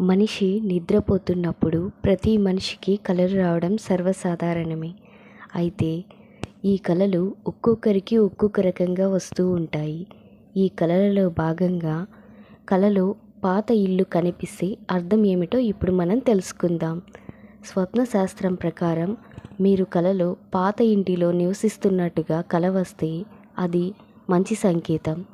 మనిషి నిద్రపోతున్నప్పుడు ప్రతి మనిషికి కలలు రావడం సర్వసాధారణమే. అయితే ఈ కలలు ఒక్కొక్కరికి ఒక్కొక్క రకంగా వస్తూ ఉంటాయి. ఈ కలలలో భాగంగా కలలో పాత ఇల్లు కనిపిస్తే అర్థం ఏమిటో ఇప్పుడు మనం తెలుసుకుందాం. స్వప్న శాస్త్రం ప్రకారం మీరు కలలో పాత ఇంటిలో నివసిస్తున్నట్టుగా కల వస్తే అది మంచి సంకేతం.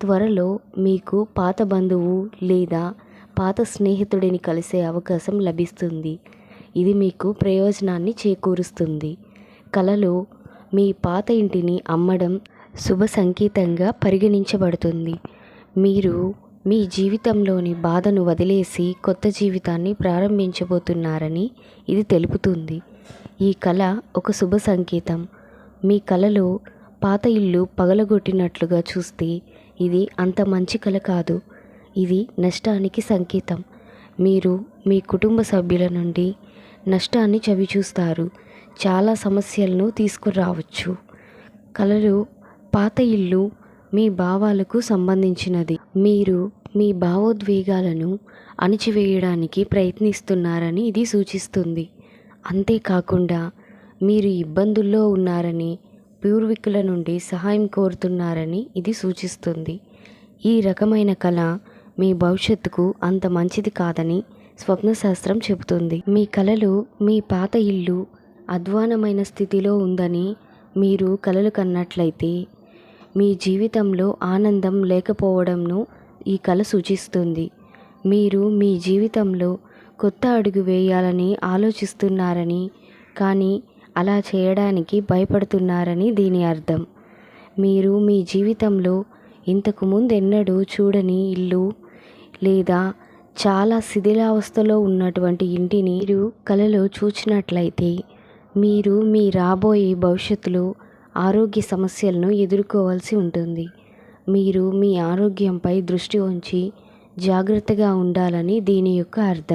త్వరలో మీకు పాత బంధువు లేదా పాత స్నేహితుడిని కలిసే అవకాశం లభిస్తుంది. ఇది మీకు ప్రయోజనాన్ని చేకూరుస్తుంది. కలలో మీ పాత ఇంటిని అమ్మడం శుభ సంకేతంగా పరిగణించబడుతుంది. మీరు మీ జీవితంలోని బాధను వదిలేసి కొత్త జీవితాన్ని ప్రారంభించబోతున్నారని ఇది తెలుపుతుంది. ఈ కళ ఒక శుభ సంకేతం. మీ కళలో పాత ఇల్లు పగలగొట్టినట్లుగా చూస్తే ఇది అంత మంచి కళ కాదు. ఇది నష్టానికి సంకేతం. మీరు మీ కుటుంబ సభ్యుల నుండి నష్టాన్ని చవిచూస్తారు. చాలా సమస్యలను తీసుకురావచ్చు. కలలు పాత ఇల్లు మీ భావాలకు సంబంధించినది. మీరు మీ భావోద్వేగాలను అణిచివేయడానికి ప్రయత్నిస్తున్నారని ఇది సూచిస్తుంది. అంతేకాకుండా మీరు ఇబ్బందుల్లో ఉన్నారని పూర్వీకుల నుండి సహాయం కోరుతున్నారని ఇది సూచిస్తుంది. ఈ రకమైన కళ మీ భవిష్యత్తుకు అంత మంచిది కాదని స్వప్నశాస్త్రం చెబుతుంది. మీ కలలు మీ పాత ఇల్లు అధ్వానమైన స్థితిలో ఉందని మీరు కలలు కన్నట్లయితే మీ జీవితంలో ఆనందం లేకపోవడంను ఈ కళ సూచిస్తుంది. మీరు మీ జీవితంలో కొత్త అడుగు వేయాలని ఆలోచిస్తున్నారని కానీ అలా చేయడానికి భయపడుతున్నారని దీని అర్థం. మీరు మీ జీవితంలో ఇంతకు ముందు ఎన్నడూ చూడని ఇల్లు లేదా చాలా శిథిలావస్థలో ఉన్నటువంటి ఇంటిని మీరు కలలో చూచినట్లయితే మీరు మీ రాబోయే భవిష్యత్తులో ఆరోగ్య సమస్యలను ఎదుర్కోవాల్సి ఉంటుంది. మీరు మీ ఆరోగ్యంపై దృష్టి ఉంచి జాగ్రత్తగా ఉండాలని దీని యొక్క అర్థం.